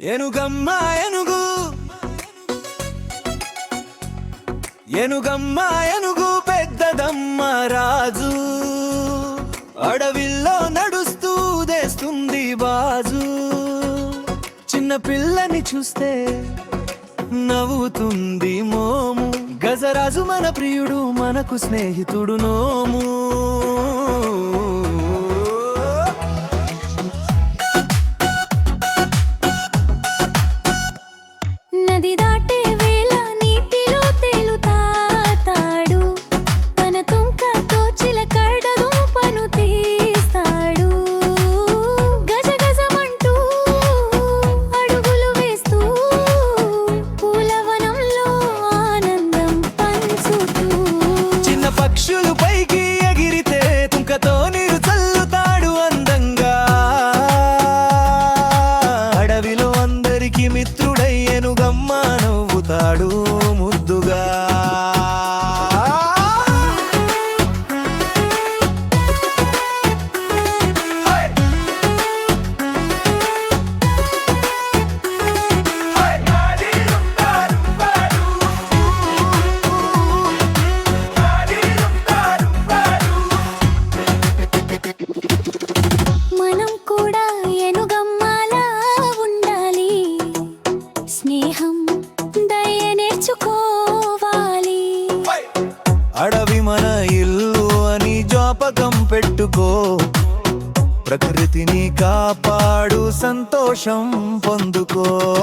ఎనుగమ్మ ఎనుగు ఎనుగమ్మ ఎనుగు పెద్దదమ్మ రాజు. అడవిల్లో నడుస్తూ దేస్తుంది బాజు. చిన్న పిల్లని చూస్తే నవ్వుతుంది మోము. గజరాజు మన ప్రియుడు మనకు స్నేహితుడు నోము. ఏనుగమ్మా నవ్వుతాడు ముద్దుగా. పెట్టుకో. ప్రకృతిని కాపాడు సంతోషం పొందుకో.